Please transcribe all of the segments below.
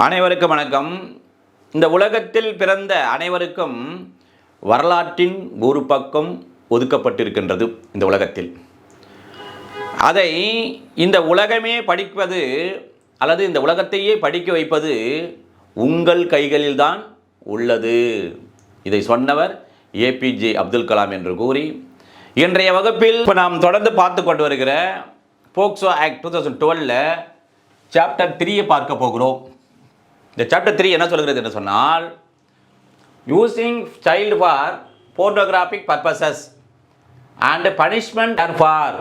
அனைவருக்கும் வணக்கம். இந்த உலகத்தில் பிறந்த அனைவருக்கும் வரலாற்றின் ஒரு பக்கம் ஒதுக்கப்பட்டிருக்கின்றது இந்த உலகத்தில். அதை இந்த உலகமே படிப்பது அல்லது இந்த உலகத்தையே படிக்க வைப்பது உங்கள் கைகளில்தான் உள்ளது. இதை சொன்னவர் ஏபிஜே அப்துல் கலாம் என்று கூறி இன்றைய வகுப்பில் இப்போ நாம் தொடர்ந்து பார்த்து கொண்டு வருகிற போக்சோ ஆக்ட் டூ தௌசண்ட் டுவெலில் சாப்டர் த்ரீயை பார்க்க போகிறோம். இந்த சாப்டர் த்ரீ என்ன சொல்கிறது என்று சொன்னால் using child for pornographic purposes and punishment and for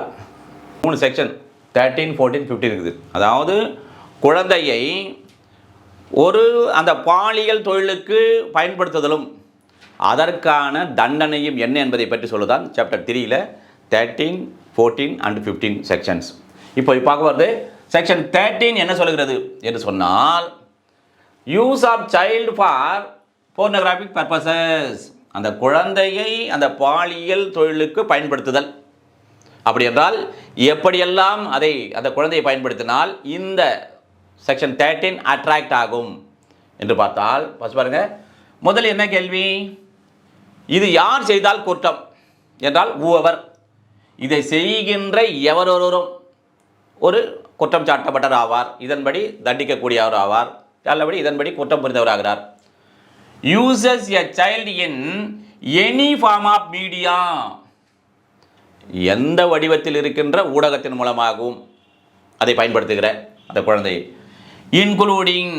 மூணு செக்ஷன் தேர்ட்டீன் ஃபோர்டீன் ஃபிஃப்டீன் இருக்குது. அதாவது குழந்தையை ஒரு அந்த பாலியல் தொழிலுக்கு பயன்படுத்துதலும் அதற்கான தண்டனையும் என்ன என்பதை பற்றி சொல்லுதான் சாப்டர் த்ரீயில் thirteen fourteen and fifteen sections இப்போ பார்க்க வருது செக்ஷன் தேர்ட்டீன் என்ன சொல்கிறது என்று சொன்னால் use of child for pornographic purposes அந்த குழந்தையை அந்த பாலியல் தொழிலுக்கு பயன்படுத்துதல். அப்படி என்றால் எப்படியெல்லாம் அதை அந்த குழந்தையை பயன்படுத்தினால் இந்த செக்ஷன் தேர்ட்டின் அட்ராக்ட் ஆகும் என்று பார்த்தால் ஃபஸ்ட் பாருங்கள் முதல் என்ன கேள்வி? இது யார் செய்தால் குற்றம்? என்றால் ஊவர் இதை செய்கின்ற எவரொருவரும் ஒரு குற்றம் சாட்டப்பட்டவர் ஆவார். இதன்படி தண்டிக்கக்கூடியவர் ஆவார். அல்லபடி இதன்படி குற்றம் புரிந்தவராகிறார். Uses a child in any form of media எந்த வடிவத்தில் இருக்கின்ற ஊடகத்தின் மூலமாகவும் அதை பயன்படுத்துகிற அந்த குழந்தை. இன்க்ளூடிங்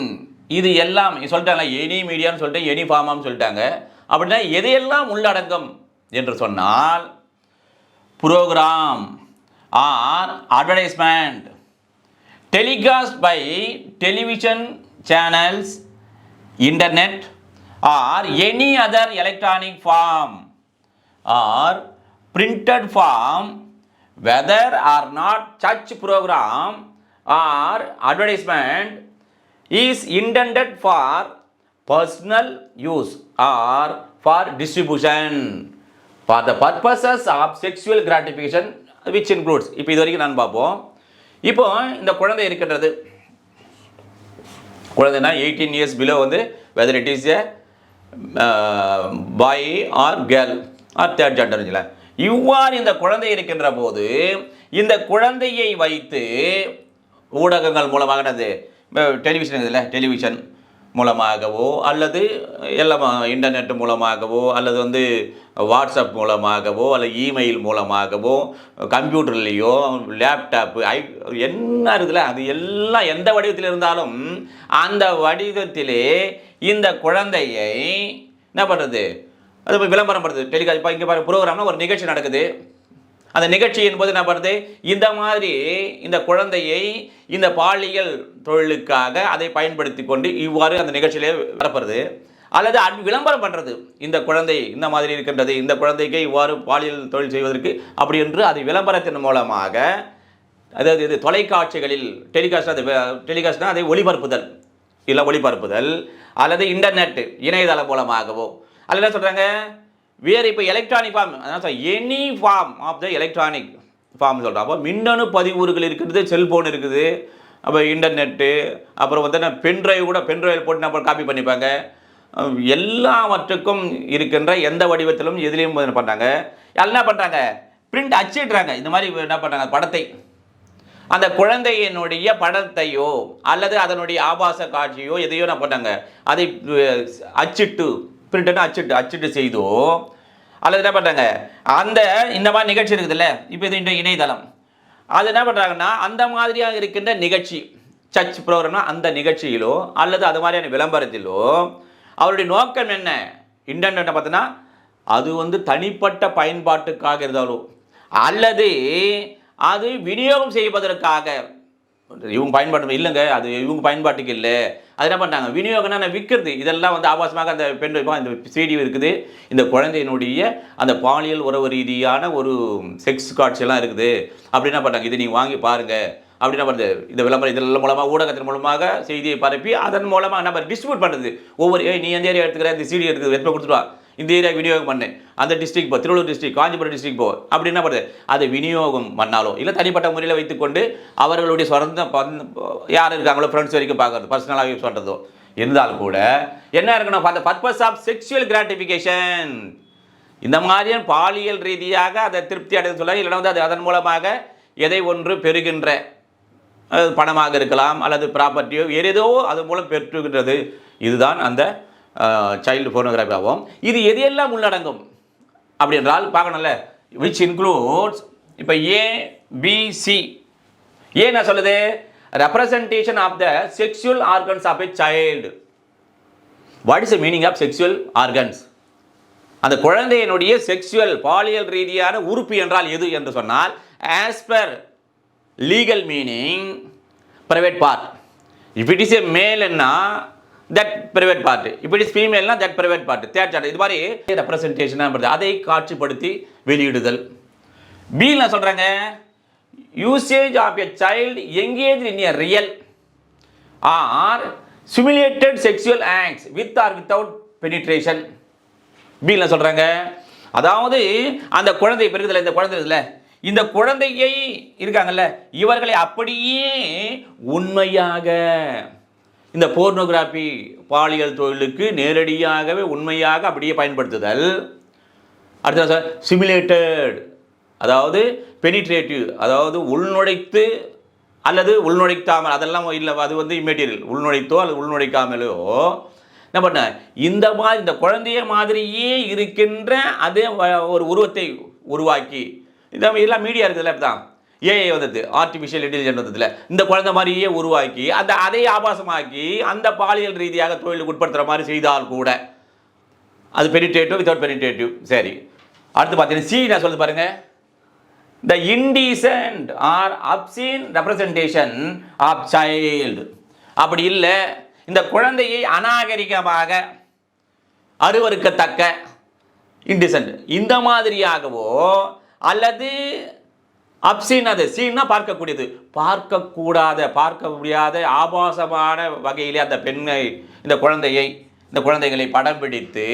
இது எல்லாம் சொல்லிட்டாங்க எனி மீடியான்னு சொல்லிட்டு எனி ஃபார்மான்னு சொல்லிட்டாங்க. அப்படின்னா எதையெல்லாம் உள்ளடங்கும் என்று சொன்னால் program or advertisement telecast by television channels, internet, or any other electronic form or printed form, whether or not such program or advertisement is intended for personal use or for distribution for the purposes of sexual gratification which includes இப்போ இது வரைக்கும் நான் பார்ப்போம் இப்போ இந்த குழந்தை இருக்கின்றது குழந்தைனா எயிட்டீன் இயர்ஸ் பிலோ வந்து whether it is a boy or girl or third gender இவ்வாறு இந்த குழந்தை இருக்கின்ற போது இந்த குழந்தையை வைத்து ஊடகங்கள் மூலமாக என்னது டெலிவிஷன் இதில் டெலிவிஷன் மூலமாகவோ அல்லது எல்லாம் இன்டர்நெட் மூலமாகவோ அல்லது வந்து வாட்ஸ்அப் மூலமாகவோ அல்லது இமெயில் மூலமாகவோ கம்ப்யூட்டர்லேயோ லேப்டாப்பு ஐ என்ன இருக்குல்ல அது எல்லாம் எந்த வடிவத்தில் இருந்தாலும் அந்த வடிவத்திலே இந்த குழந்தையை என்ன பண்ணுறது அது இப்போ விளம்பரம் பண்ணுறது டெலிகாஸ்ட் இப்போ இங்கே பாருங்கள் ப்ரோக்ராம்னா ஒரு நிகழ்ச்சி நடக்குது. அந்த நிகழ்ச்சி என்பது என்ன பண்ணுறது இந்த மாதிரி இந்த குழந்தையை இந்த பாலியல் தொழிலுக்காக அதை பயன்படுத்தி கொண்டு இவ்வாறு அந்த நிகழ்ச்சியிலே வரப்படுது. அல்லது அன் விளம்பரம் பண்ணுறது இந்த குழந்தை இந்த மாதிரி இருக்கின்றது. இந்த குழந்தைக்கு இவ்வாறு பாலியல் தொழில் செய்வதற்கு அப்படி என்று அதை விளம்பரத்தின் மூலமாக அதாவது இது தொலைக்காட்சிகளில் டெலிகாஸ்ட் அது டெலிகாஸ்ட்னா அதை ஒளிபரப்புதல். இல்லை ஒளிபரப்புதல். அல்லது இன்டர்நெட் இணையதளம் மூலமாகவோ. அல்லது என்ன சொல்கிறாங்க வேறு இப்போ எலக்ட்ரானிக் ஃபார்ம் அதான் any form of the electronic form சொல்கிறோம் அப்போ மின்னணு பதிவுறுகள் இருக்கிறது செல்ஃபோன் இருக்குது அப்போ இன்டர்நெட்டு அப்புறம் வந்து பென்ட்ரைவ் கூட பென்ட்ரைவ் போட்டு நம்ம காப்பி பண்ணிப்பாங்க. எல்லாவற்றுக்கும் இருக்கின்ற எந்த வடிவத்திலும் எதுலேயும் என்ன பண்ணுறாங்க என்ன பண்ணுறாங்க பிரிண்ட் அச்சிடுறாங்க. இந்த மாதிரி என்ன பண்ணுறாங்க படத்தை. அந்த குழந்தையினுடைய படத்தையோ அல்லது அதனுடைய ஆபாச காட்சியோ எதையோ என்ன பண்ணாங்க அதை அச்சிட்டு பிரிண்ட்னா அச்சிட்டு அச்சிட்டு செய்தோ அல்லது என்ன பண்ணுறாங்க அந்த இந்த மாதிரி நிகழ்ச்சி இருக்குதுல்ல இப்போ இது இந்த இணையதளம். அது என்ன பண்ணுறாங்கன்னா அந்த மாதிரியாக இருக்கின்ற நிகழ்ச்சி சர்ச் ப்ரோக்ராம்னா அந்த நிகழ்ச்சியிலோ அல்லது அது மாதிரியான விளம்பரத்திலோ அவருடைய நோக்கம் என்ன? இன்டர்நெட்டை பார்த்தோன்னா அது வந்து தனிப்பட்ட பயன்பாட்டுக்காக இருந்தாலும் அல்லது அது விநியோகம் செய்வதற்காக இவங்க பயன்பாடு இல்லைங்க அது இவங்க பயன்பாட்டுக்கு இல்லை. அது என்ன பண்ணுறாங்க விநியோகம்னா விற்கிறது? இதெல்லாம் வந்து ஆபாசமாக அந்த பெண் இந்த சீடி இருக்குது. இந்த குழந்தையினுடைய அந்த பாலியல் உறவு ரீதியான ஒரு செக்ஸ் காட்சியெல்லாம் இருக்குது. அப்படி என்ன பண்ணுறாங்க இதை நீங்கள் வாங்கி பாருங்கள் அப்படி என்ன பண்ணுறது இந்த விளம்பரம் இதெல்லாம் மூலமாக ஊடகத்தின் மூலமாக செய்தியை பரப்பி அதன் மூலமாக நம்ம டிஸ்ட்ரிபியூட் பண்ணுறது ஒவ்வொரு ஏய் நீ எந்த ஏரியா எடுத்துக்கிற? இந்த சீடி எடுத்து வெப்ப கொடுத்துருவா இந்த ஏரியாவுக்கு விநியோகம் பண்ணு. அந்த டிஸ்ட்ரிக் போ திருவள்ளூர் டிஸ்ட்ரிக் காஞ்சிபுரம் டிஸ்ட்ரிக் போ அப்படி என்ன பண்ணுறது அதை விநியோகம் பண்ணாலோ இல்லை தனிப்பட்ட முறையில் வைத்துக்கொண்டு அவர்களுடைய சொந்த யார் இருக்காங்களோ ஃப்ரெண்ட்ஸ் வரைக்கும் பார்க்கறது பர்சனலாக யூஸ் பண்ணுறதோ கூட என்ன இருக்கணும்? அந்த பர்பஸ் ஆஃப் செக்ஷுவல் கிராட்டிஃபிகேஷன் இந்த மாதிரியான பாலியல் ரீதியாக அதை திருப்தி அடைந்து சொல்ல இல்லைன்னா வந்து அது அதன் மூலமாக எதை ஒன்று பெறுகின்ற பணமாக இருக்கலாம் அல்லது ப்ராப்பர்ட்டியோ வேறு ஏதோ அது மூலம் பெற்றுகின்றது. இதுதான் அந்த சைல்டு ஃபோனோகிராஃபி ஆகும். இது எதையெல்லாம் உள்ளடங்கும்? அப்படி என்றால் பார்க்கணும்ல. விச் இன்க்ளூட்ஸ் இப்போ ஏ பிசி ஏ என்ன சொல்லுது? Representation of the sexual organs of a child what is the meaning of sexual organs அந்த குழந்தையினுடைய செக்ஷுவல் பாலியல் ரீதியான உறுப்பு என்றால் எது என்று சொன்னால் as per legal meaning private part if it is a மேல்னா that private part இப்படி ஃபீமேல்னா that private part third chart இது மாதிரி ரெப்ரசன்டேஷன் அதை காட்சிப்படுத்தி வெளியிடுதல். பியில் நான் சொல்கிறாங்க usage of a child engage in a real or simulated sexual ஆங்ஸ் with or without penetration பியில் சொல்கிறாங்க அதாவது அந்த குழந்தை பெருகுதல இந்த குழந்தை இதில் இந்த குழந்தையை இருக்காங்கல்ல இவர்களை அப்படியே உண்மையாக இந்த போர்னோகிராஃபி பாலியல் தொழிலுக்கு நேரடியாகவே உண்மையாக அப்படியே பயன்படுத்துதல். அடுத்த சிமுலேட்டட் அதாவது பெனிட்ரேட்டிவ் அதாவது உள்நுழைத்து அல்லது உள்நுழைக்காமல் அதெல்லாம் இல்லை அது வந்து இம்மெட்டீரியல் உள்நுழைத்தோ அல்லது உள்நுழைக்காமலோ. என்ன பண்ண? இந்த மாதிரி இந்த குழந்தைய மாதிரியே இருக்கின்ற அதே வ- ஒரு உருவத்தை உருவாக்கி இந்த எல்லாம் மீடியா இருக்குதுல்ல இப்போ தான் ஏஐ வந்தது ஆர்டிஃபிஷியல் இன்டெலிஜென்ட் வந்ததில். இந்த குழந்தை மாதிரியே உருவாக்கி அந்த அதை ஆபாசமாக்கி அந்த பாலியல் ரீதியாக தொழிலுக்கு உட்படுத்துகிற மாதிரி செய்தால் கூட. அது பெனிடேட்டிவ் வித்தவுட் பெனிடேட்டிவ் சரி. அடுத்து பார்த்தீங்கன்னா சி நான் சொல்லுது பாருங்கள் the indecent or obscene representation of child அப்படி இல்லை. இந்த குழந்தையை அநாகரிகமாக அருவறுக்கத்தக்க இன்டிசன்ட் இந்த மாதிரியாகவோ அல்லது அப்சீன் அது. சீன்னா பார்க்கக்கூடியது. பார்க்கக்கூடாத பார்க்க முடியாத ஆபாசமான வகையிலே அந்த பெண்ணை இந்த குழந்தையை இந்த குழந்தைகளை படம் பிடித்து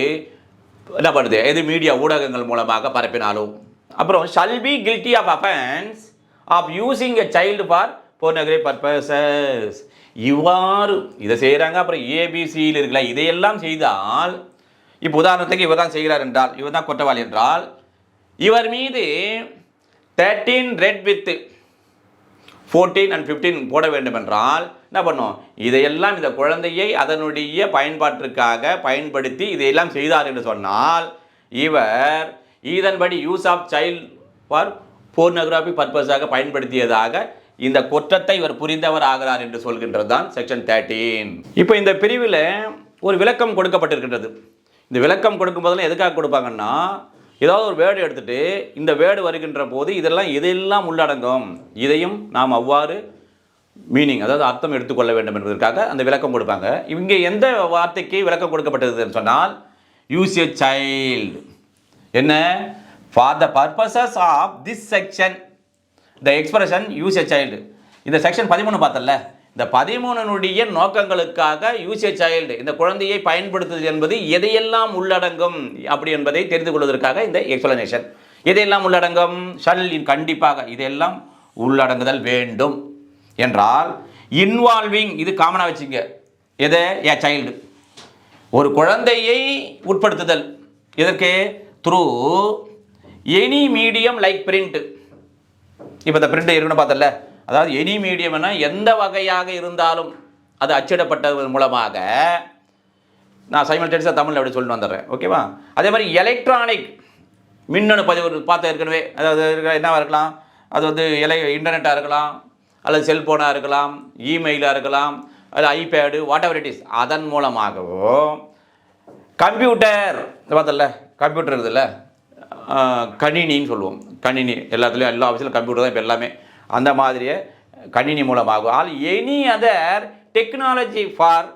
என்ன பண்ணுது? எது? மீடியா ஊடகங்கள் மூலமாக பரப்பினாலும். அப்புறம் shall be guilty of offence of using a child for pornography purposes இவ்வாறு இதை செய்கிறாங்க அப்புறம் ஏபிசியில் இருக்கல இதையெல்லாம் செய்தால் இப்போ உதாரணத்துக்கு இவர் தான் செய்கிறார் என்றால் இவர் தான் குற்றவாளி என்றால் இவர் மீது thirteen read with fourteen and fifteen போட வேண்டும் என்றால் என்ன பண்ணும்? இதையெல்லாம் இந்த குழந்தையை அதனுடைய பயன்பாட்டிற்காக பயன்படுத்தி இதையெல்லாம் செய்தார் என்று சொன்னால் இவர் இதன்படி use of child for pornography பர்பஸாக பயன்படுத்தியதாக இந்த குற்றத்தை இவர் புரிந்தவர் ஆகிறார் என்று சொல்கின்றது தான் செக்ஷன் தேர்ட்டீன் இப்போ இந்த பிரிவில் ஒரு விளக்கம் கொடுக்கப்பட்டிருக்கின்றது. இந்த விளக்கம் கொடுக்கும் போதெல்லாம் எதுக்காக கொடுப்பாங்கன்னா ஏதாவது ஒரு வேர்டு எடுத்துட்டு இந்த வேர்டு வருகின்ற போது இதெல்லாம் இதெல்லாம் உள்ளடங்கும்? இதையும் நாம் அவ்வாறு மீனிங் அதாவது அர்த்தம் எடுத்துக்கொள்ள வேண்டும் என்பதற்காக அந்த விளக்கம் கொடுப்பாங்க. இங்கே எந்த வார்த்தைக்கு விளக்கம் கொடுக்கப்பட்டதுன்னு சொன்னால் யூஸ் எ சைல்டு என்ன? For the purposes of this section the expression use a child இந்த செக்ஷன் பதிமூணு பார்த்தல இந்த பதிமூணுனுடைய நோக்கங்களுக்காக யூசேஜ் சைல்டு இந்த குழந்தையை பயன்படுத்துதல் என்பது எதையெல்லாம் உள்ளடங்கும் அப்படி என்பதை தெரிந்து கொள்வதற்காக இந்த எக்ஸ்பிளனேஷன் எதையெல்லாம் உள்ளடங்கும்? ஷல் கண்டிப்பாக இதெல்லாம் உள்ளடங்குதல் வேண்டும். என்றால் இன்வால்விங் இது காமனாக வச்சுங்க. எதை? ஏ சைல்டு ஒரு குழந்தையை உட்படுத்துதல். இதற்கு through any medium like print இப்போ இந்த பிரிண்ட் இருக்குன்னு பார்த்தல அதாவது எனி மீடியம்னா எந்த வகையாக இருந்தாலும் அது அச்சிடப்பட்டது மூலமாக நான் சைமல்டேனியஸாக தமிழில் அப்படி சொல்லிட்டு வந்துடுறேன். ஓகேவா அதே மாதிரி எலக்ட்ரானிக் மின்னணு பதிவு பார்த்த ஏற்கனவே அதாவது என்னவாக இருக்கலாம்? அது வந்து எலை இன்டர்நெட்டாக இருக்கலாம் அல்லது செல்ஃபோனாக இருக்கலாம் இமெயிலாக இருக்கலாம் அல்லது iPad whatever it is அதன் மூலமாகவோ கம்ப்யூட்டர் பார்த்தல கம்ப்யூட்டர் இருக்குதுல்ல? கணினின்னு சொல்லுவோம். கணினி எல்லாத்துலேயும் எல்லா ஆஃபீஸிலும் கம்ப்யூட்டர் தான் இப்போ எல்லாமே. அந்த மாதிரியே கணினி மூலமாகும். All any other technology for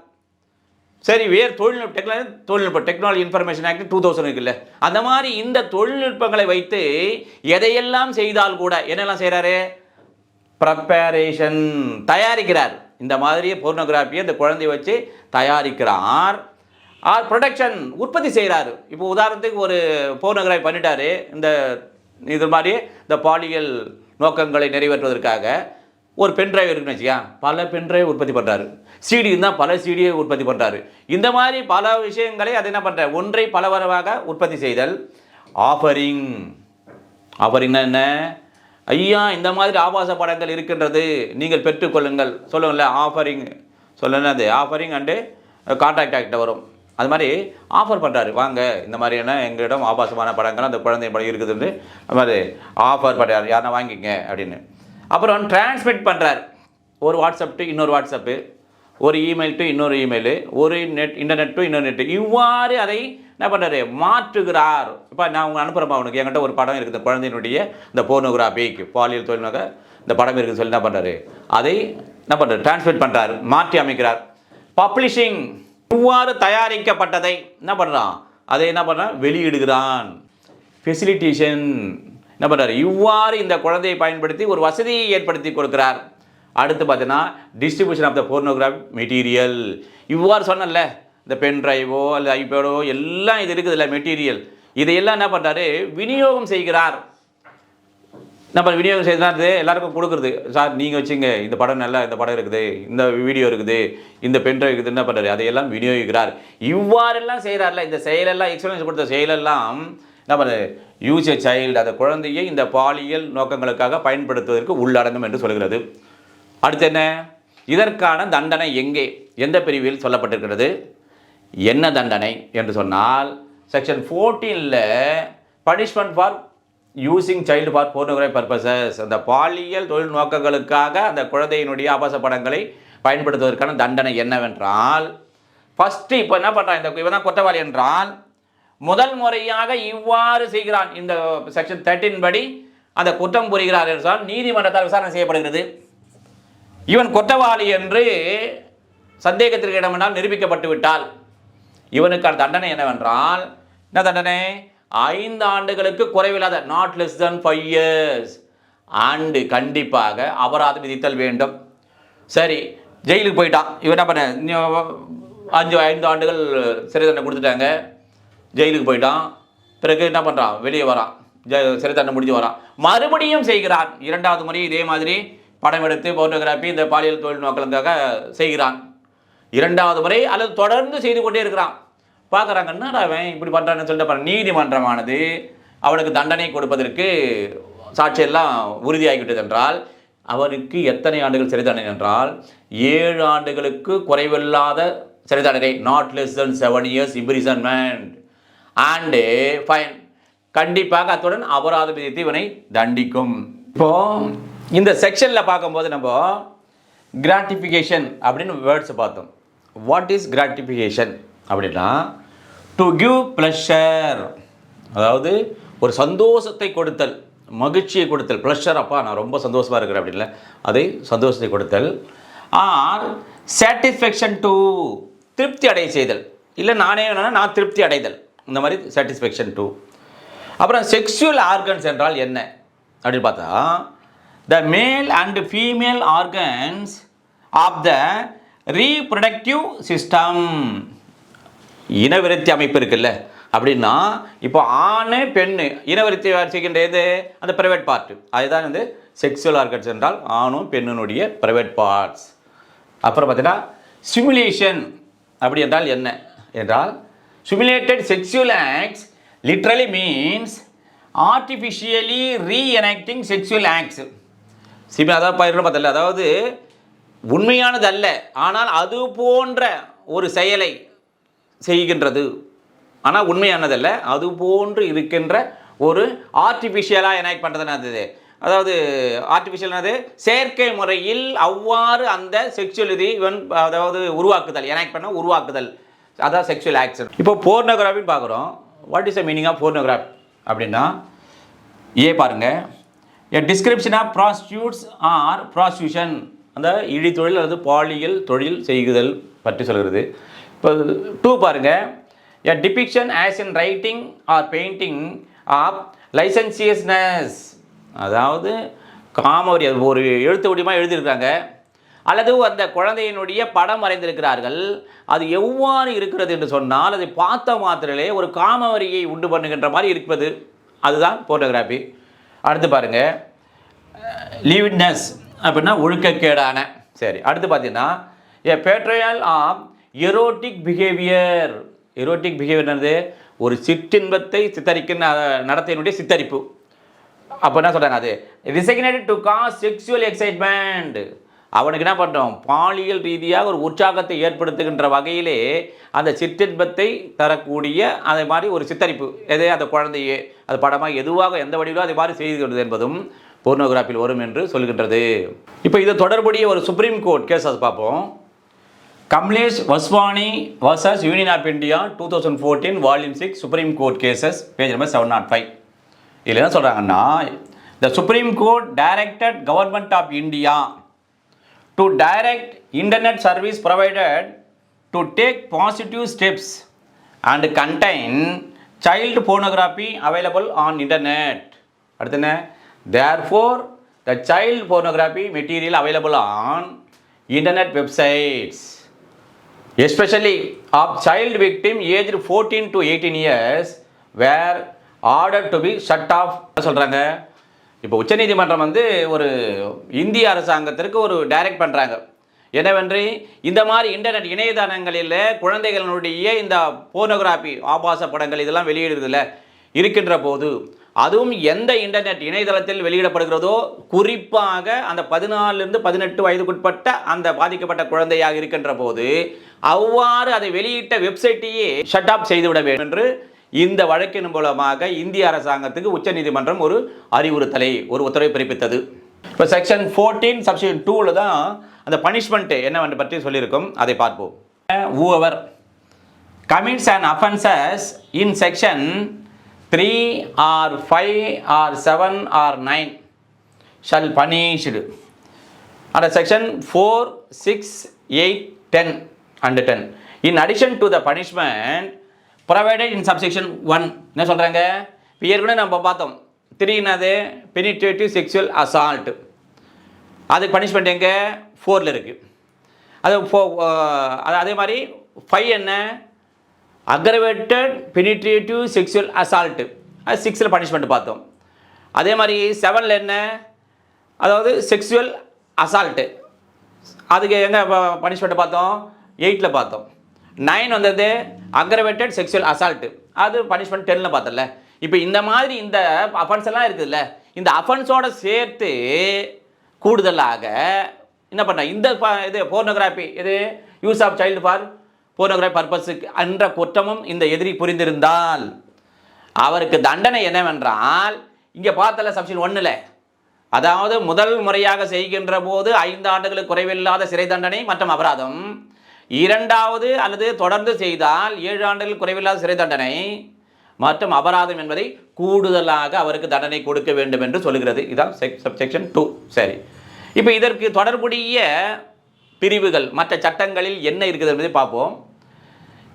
சரி வேறு தொழில்நுட்ப டெக்னாலஜி தொழில்நுட்ப technology information act two thousand இருக்குல்ல. அந்த மாதிரி இந்த தொழில்நுட்பங்களை வைத்து எதையெல்லாம் செய்தால் கூட என்னெல்லாம் செய்கிறாரு ப்ரப்பரேஷன் தயாரிக்கிறார். இந்த மாதிரியே போர்னோகிராஃபியை இந்த குழந்தைய வச்சு தயாரிக்கிறார். ஆர் ப்ரொடக்ஷன் உற்பத்தி செய்கிறாரு இப்போ உதாரணத்துக்கு ஒரு போர்னோகிராஃபி பண்ணிட்டாரு. இந்த இது மாதிரி இந்த பாலியல் நோக்கங்களை நிறைவேற்றுவதற்காக ஒரு பென்ட்ரைவ் இருக்குன்னு வச்சுக்கா பல பென்ட்ரைவ் உற்பத்தி பண்ணுறாரு சிடி இருந்தால் பல சிடியை உற்பத்தி பண்ணுறாரு இந்த மாதிரி பல விஷயங்களை அது என்ன பண்ணுற ஒன்றை பலவரவாக உற்பத்தி செய்தல். ஆஃபரிங் ஆஃபரிங்னா என்ன? ஐயா இந்த மாதிரி ஆபாச படங்கள் இருக்கின்றது நீங்கள் பெற்றுக்கொள்ளுங்கள். சொல்லுங்கள்ல ஆஃபரிங் சொல்லுங்கள் அது? ஆஃபரிங் அண்டு கான்ட்ராக்ட் ஆக்ட வரும். அது மாதிரி ஆஃபர் பண்ணுறாரு வாங்க இந்த மாதிரியான எங்களிடம் ஆபாசமான படங்கள் அந்த குழந்தை படம் இருக்குதுன்னு அது மாதிரி ஆஃபர் பண்ணுறாரு யாருன்னா வாங்கிக்கங்க அப்படின்னு. அப்புறம் டிரான்ஸ்மிட் பண்ணுறார் ஒரு வாட்ஸ்அப் டு இன்னொரு வாட்ஸ்அப்பு ஒரு இமெயில் டு இன்னொரு இமெயிலு ஒரு நெட் இன்டர்நெட் டு இன்னொரு நெட் இவ்வாறு அதை என்ன பண்ணுறாரு மாற்றுகிறார். இப்போ நான் உங்க அனுப்புகிறப்பா அவனுக்கு என்கிட்ட ஒரு படம் இருக்குது. குழந்தையினுடைய இந்த போர்னோகிராபிக் பாலியல் தொழில்நோக்க இந்த படம் இருக்குதுன்னு சொல்லி என்ன பண்ணுறாரு அதை என்ன பண்ணுறாரு டிரான்ஸ்மிட் பண்ணுறாரு மாற்றி அமைக்கிறார். பப்ளிஷிங் இவ்வாறு தயாரிக்கப்பட்டதை என்ன பண்ணுறான் அதை என்ன பண்ணுறான் வெளியிடுகிறான். ஃபெசிலிட்டேஷன் என்ன பண்ணுறாரு இவ்வாறு இந்த குழந்தையை பயன்படுத்தி ஒரு வசதியை ஏற்படுத்தி கொடுக்கிறார். அடுத்து பார்த்தீங்கன்னா distribution of the pornography material இவ்வாறு சொன்னல இந்த பென் டிரைவோ அல்லது ஐபேடோ எல்லாம் இது இருக்குதுல்ல மெட்டீரியல் இதையெல்லாம் என்ன பண்ணுறாரு விநியோகம் செய்கிறார். நம்ம விநியோகம் செய்து எல்லாருக்கும் கொடுக்குறது. சார் நீங்கள் வச்சுங்க. இந்த படம் நல்லா இந்த படம் இருக்குது. இந்த வீடியோ இருக்குது. இந்த பென்ட்ரைவ் இருக்குது. என்ன பண்ணுறாரு அதையெல்லாம் விநியோகிக்கிறார். இவ்வாறெல்லாம் செய்கிறார்ல இந்த செயலெல்லாம் எக்ஸ்பீரியன்ஸ் கொடுத்த செயலெல்லாம் நம்ம யூஸ் எ சைல்டு அந்த குழந்தையை இந்த பாலியல் நோக்கங்களுக்காக பயன்படுத்துவதற்கு உள்ளடங்கும் என்று சொல்கிறது. அடுத்து என்ன? இதற்கான தண்டனை எங்கே? எந்த பிரிவில் சொல்லப்பட்டிருக்கிறது? என்ன தண்டனை? என்று சொன்னால் section ஃபோர்டீனில் punishment for using child for pornography purposes அந்த பாலியல் தொழில் நோக்கங்களுக்காக அந்த குழந்தையினுடைய ஆபாச படங்களை பயன்படுத்துவதற்கான தண்டனை என்னவென்றால் ஃபஸ்ட்டு இப்போ என்ன பண்ணுறான் இந்த இவன் தான் குற்றவாளி என்றால் முதல் முறையாக இவ்வாறு செய்கிறான். இந்த செக்ஷன் தேர்ட்டின் படி அந்த குற்றம் புரிகிறார் என்றால் நீதிமன்றத்தால் விசாரணை செய்யப்படுகிறது. இவன் குற்றவாளி என்று சந்தேகத்திற்கு இடமென்றால் நிரூபிக்கப்பட்டு விட்டால் இவனுக்கான தண்டனை என்னவென்றால் என்ன தண்டனை? ஐந்து ஆண்டுகளுக்கு குறைவில்லாத not less than five years ஆண்டு கண்டிப்பாக அபராதம் விதித்தல் வேண்டும். சரி ஜெயிலுக்கு போயிட்டான். இவன் என்ன பண்ண? அஞ்சு ஐந்து ஆண்டுகள் சிறை தண்டனை கொடுத்துட்டாங்க. ஜெயிலுக்கு போயிட்டான். பிறகு என்ன பண்ணுறான் வெளியே வரான். ஜெ சிறை தண்டனை முடிஞ்சு வரான். மறுபடியும் செய்கிறான். இரண்டாவது முறை இதே மாதிரி படம் எடுத்து போட்டோகிராஃபி இந்த பாலியல் தொழில் நோக்கங்களுக்காக செய்கிறான். இரண்டாவது முறை அல்லது தொடர்ந்து செய்து கொண்டே இருக்கிறான். பார்க்குறாங்க என்னடா அவன் இப்படி பண்ணுறான்னு சொல்லிட்டு பாரு நீதிமன்றமானது அவனுக்கு தண்டனை கொடுப்பதற்கு சாட்சியெல்லாம் உறுதியாகிவிட்டது என்றால் அவனுக்கு எத்தனை ஆண்டுகள் சிறை தண்டனை என்றால் ஏழு ஆண்டுகளுக்கு குறைவில்லாத சிறை தண்டனை. Not less than seven years imprisonment. And fine கண்டிப்பாக அத்துடன் அபராத விதித்து இவனை தண்டிக்கும். இப்போ இந்த செக்ஷனில் பார்க்கும்போது நம்ம கிராட்டிஃபிகேஷன் அப்படின்னு வேர்ட்ஸ் பார்த்தோம். வாட் இஸ் கிராட்டிஃபிகேஷன் அப்படின்னா டு கிவ் ப்ளஷர் அதாவது ஒரு சந்தோஷத்தை கொடுத்தல் மகிழ்ச்சியை கொடுத்தல். ப்ளஷர் அப்பா நான் ரொம்ப சந்தோஷமாக இருக்கிறேன் அப்படின்ல. அதை சந்தோஷத்தை கொடுத்தல். ஆர் சாட்டிஸ்ஃபேக்ஷன் டு திருப்தி அடைய செய்தல். இல்லை நானே வேணும்னா நான் திருப்தி அடைதல். இந்த மாதிரி சாட்டிஸ்ஃபேக்ஷன் டு அப்புறம் செக்ஷுவல் ஆர்கன்ஸ் என்றால் என்ன? அப்படின்னு பார்த்தா the male and female organs of the reproductive system இனவிருத்தி அமைப்பு இருக்குல்ல? அப்படின்னா இப்போ ஆண் பெண்ணு இனவிருத்தி செய்கின்ற அந்த ப்ரைவேட் பார்ட்டு அதுதான் வந்து செக்ஸுவல் ஆர்கன்ஸ் என்றால் ஆணும் பெண்ணினுடைய ப்ரைவேட் பார்ட்ஸ் அப்புறம் பார்த்தீங்கன்னா சிமுலேஷன் அப்படி என்றால் என்ன? என்றால் simulated sexual acts literally means artificially reenacting sexual acts SIMI அதாவது பயிர்னு பார்த்தல அதாவது உண்மையானது அல்ல ஆனால் அது போன்ற ஒரு செயலை செய்கின்றது. ஆனால் உண்மையானதல்ல. அது போன்று இருக்கின்ற ஒரு ஆர்டிஃபிஷியலாக எனாக்ட் பண்ணுறது அது அதாவது ஆர்டிஃபிஷியல்னது செயற்கை முறையில் அவ்வாறு அந்த செக்ஷுவல் இது இவன் அதாவது உருவாக்குதல் எனாக்ட் பண்ண உருவாக்குதல். அதான் செக்ஷுவல் ஆக்ஷன் இப்போ போர்னோகிராஃபின்னு பார்க்குறோம். What is a meaning of pornography அப்படின்னா ஏ பாருங்கள் a description of prostitutes or prostitution அந்த இழி தொழில் அல்லது பாலியல் தொழில் செய்குதல் பற்றி சொல்கிறது. இப்போ டூ பாருங்க. A depiction as in writing or painting of licentiousness அதாவது காமவரி அது ஒரு எழுத்து வடிவமாக எழுதியிருக்காங்க அல்லது அந்த குழந்தையினுடைய படம் வரைந்திருக்கிறார்கள். அது எவ்வாறு இருக்கிறது என்று சொன்னால் அதை பார்த்த மாத்திரலே ஒரு காமவரியை உண்டு பண்ணுகின்ற மாதிரி இருப்பது. அதுதான் போட்டோகிராஃபி அடுத்து பாருங்கள் லீவிட்னஸ் அப்படின்னா ஒழுக்கக்கேடான. சரி அடுத்து பார்த்தீங்கன்னா a portrayal of erotic behaviour erotic behaviour என்னது? ஒரு சிற்றின்பத்தை சித்தரிக்கின்ற நடத்தையினுடைய சித்தரிப்பு. அப்போ என்ன சொல்கிறாங்க அது? ரிசக்னேட்டட் டு காஸ் செக்ஷுவல் எக்ஸைட்மெண்ட் அவனுக்கு என்ன பண்ணுறோம் பாலியல் ரீதியாக ஒரு உற்சாகத்தை ஏற்படுத்துகின்ற வகையிலே அந்த சிற்றின்பத்தை தரக்கூடிய அதே மாதிரி ஒரு சித்தரிப்பு. எதே? அந்த குழந்தையே. அது படமாக எதுவாக எந்த வடிவிலோ அதே மாதிரி செய்கிறது என்பதும் போர்னோகிராஃபியில் வரும் என்று சொல்கின்றது. இப்போ இது தொடர்புடைய ஒரு சுப்ரீம் கோர்ட் கேஸ் அது பார்ப்போம். Kamlesh Vaswani versus Union of India two thousand fourteen volume six Supreme Court Cases page number seven naught five இதில் என்ன சொல்கிறாங்கன்னா the Supreme Court directed government of India to direct internet service provided to take positive steps and contain child pornography available on internet அடுத்து என்ன? Therefore the child pornography material available on internet websites especially of child victim aged 14 to 18 years were ordered to be shut off சொல்கிறாங்க இப்போ உச்சநீதிமன்றம் வந்து ஒரு இந்திய அரசாங்கத்திற்கு ஒரு டைரக்ட் பண்ணுறாங்க என்னவென்று இந்த மாதிரி இன்டர்நெட் இணையதளங்களில் குழந்தைகளுடைய இந்த போனோகிராஃபி ஆபாச படங்கள் இதெல்லாம் வெளியிடுறதில்ல இருக்கின்ற போது அதுவும் எந்த இன்டர்நெட் இணையதளத்தில் வெளியிடப்படுகிறதோ குறிப்பாக அந்த பதினாலிருந்து பதினெட்டு வயதுக்குட்பட்ட அந்த பாதிக்கப்பட்ட குழந்தையாக இருக்கின்ற போது அவ்வாறு அதை வெளியிட்ட வெப்சைட்டையே ஷட் ஆப் செய்துவிட வேண்டும் என்று இந்த வழக்கின் மூலமாக இந்திய அரசாங்கத்துக்கு உச்சநீதிமன்றம் ஒரு அறிவுறுத்தலை ஒரு உத்தரவை பிறப்பித்தது. இப்போ செக்ஷன் ஃபோர்டீன் சப்ஷன் டூவில் தான் அந்த பனிஷ்மெண்ட்டு என்னவென்று பற்றி சொல்லியிருக்கோம். அதை பார்ப்போம். Whoever commits and offences in section three or five or seven or nine. Shall punished. And section four six eight ten and ten. In addition to the punishment provided in subsection one என்ன சொல்கிறாங்க இப்போ ஏற்கனவே நம்ம பார்த்தோம். Three என்னது? Penetrative sexual assault அதுக்கு punishment எங்கே? ஃபோரில் இருக்குது அது ஃபோ அது அதே மாதிரி ஃபைவ் என்ன? அக்ரவேட்டட் பெனிட்ரேட்டிவ் செக்ஷுவல் அசால்ட்டு அது சிக்ஸில் பனிஷ்மெண்ட் பார்த்தோம். அதே மாதிரி செவனில் என்ன? அதாவது செக்ஷுவல் அசால்ட்டு அதுக்கு எங்கே பனிஷ்மெண்ட் பார்த்தோம்? எயிட்டில் பார்த்தோம். நைன் வந்தது அக்ரவேட்டட் செக்ஷுவல் அசால்ட்டு அது பனிஷ்மெண்ட் டென்னில் பார்த்தல இப்போ இந்த மாதிரி இந்த அஃபன்ஸ் எல்லாம் இருக்குதுல்ல. இந்த அஃபன்ஸோடு சேர்த்து கூடுதலாக என்ன பண்ண? இந்த இது போர்னோகிராஃபி இது use of child for pornography பர்பஸுக்கு என்ற குற்றமும் இந்த எதிரி புரிந்திருந்தால் அவருக்கு தண்டனை என்னவென்றால் இங்கே பார்த்தல சப்ஷன் ஒன்றில் அதாவது முதல் முறையாக செய்கின்ற போது ஐந்து ஆண்டுகளுக்கு குறைவில்லாத சிறை தண்டனை மற்றும் அபராதம் இரண்டாவது அல்லது தொடர்ந்து செய்தால் ஏழு ஆண்டுகள் குறைவில்லாத சிறை தண்டனை மற்றும் அபராதம் என்பதை கூடுதலாக அவருக்கு தண்டனை கொடுக்க வேண்டும் என்று சொல்லுகிறது. இதான் செக்ஷன் டூ சரி. இப்போ இதற்கு தொடர்புடைய பிரிவுகள் மற்ற சட்டங்களில் என்ன இருக்குது என்பதை பார்ப்போம்.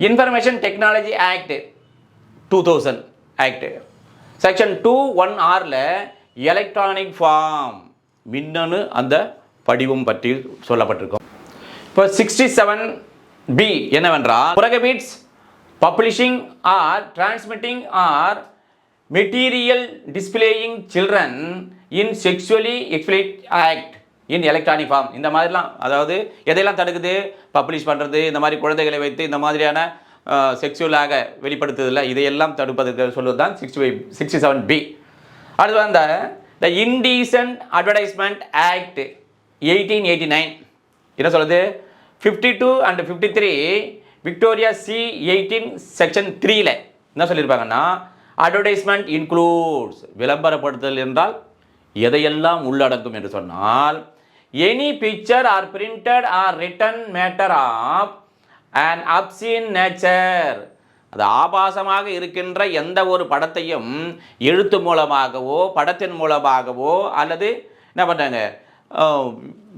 Information technology act two thousand act section two one ஆரில் electronic form மின்னணு அந்த படிவம் பற்றி சொல்லப்பட்டிருக்கும். இப்போ சிக்ஸ்டி செவன் பி என்னவென்றால் prohibits publishing or transmitting or material displaying children in sexually explicit act in electronic form இந்த மாதிரிலாம் அதாவது எதையெல்லாம் தடுக்குது? பப்ளிஷ் பண்ணுறது இந்த மாதிரி குழந்தைகளை வைத்து இந்த மாதிரியான செக்ஷுவலாக வெளிப்படுத்துதில்ல இதையெல்லாம் தடுப்பதற்கு சொல்வது தான் sixty five sixty seven B அடுத்து வந்த the indecent advertisement act eighteen eighty nine என்ன சொல்லுது fifty two and fifty three Victoria C eighteen section த்ரீல என்ன சொல்லியிருப்பாங்கன்னா அட்வர்டைஸ்மெண்ட் இன்க்ளூட்ஸ் விளம்பரப்படுத்தல் என்றால் எதையெல்லாம் உள்ளடக்கும் என்று சொன்னால் any picture or printed or written matter of and obscene nature அது ஆபாசமாக இருக்கின்ற எந்த ஒரு படத்தையும் எழுத்து மூலமாகவோ படத்தின் மூலமாகவோ அல்லது என்ன பண்ணுறாங்க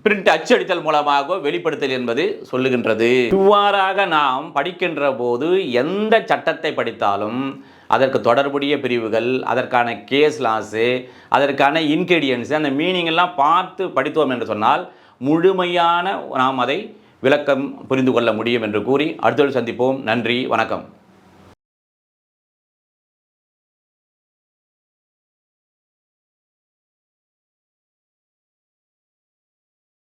பிரிண்ட் அச்சடித்தல் மூலமாகவோ வெளிப்படுத்தல் என்பது சொல்லுகின்றது. இவ்வாறாக நாம் படிக்கின்ற போது எந்த சட்டத்தை படித்தாலும் அதற்கு தொடர்புடைய பிரிவுகள் அதற்கான கேஸ் லாஸு அதற்கான இன்கிரீடியன்ஸு அந்த மீனிங்கெல்லாம் பார்த்து படித்தோம் என்று சொன்னால் முழுமையான நாம் அதை விளக்கம் புரிந்து கொள்ள முடியும் என்று கூறி அடுத்தது சந்திப்போம். நன்றி வணக்கம்.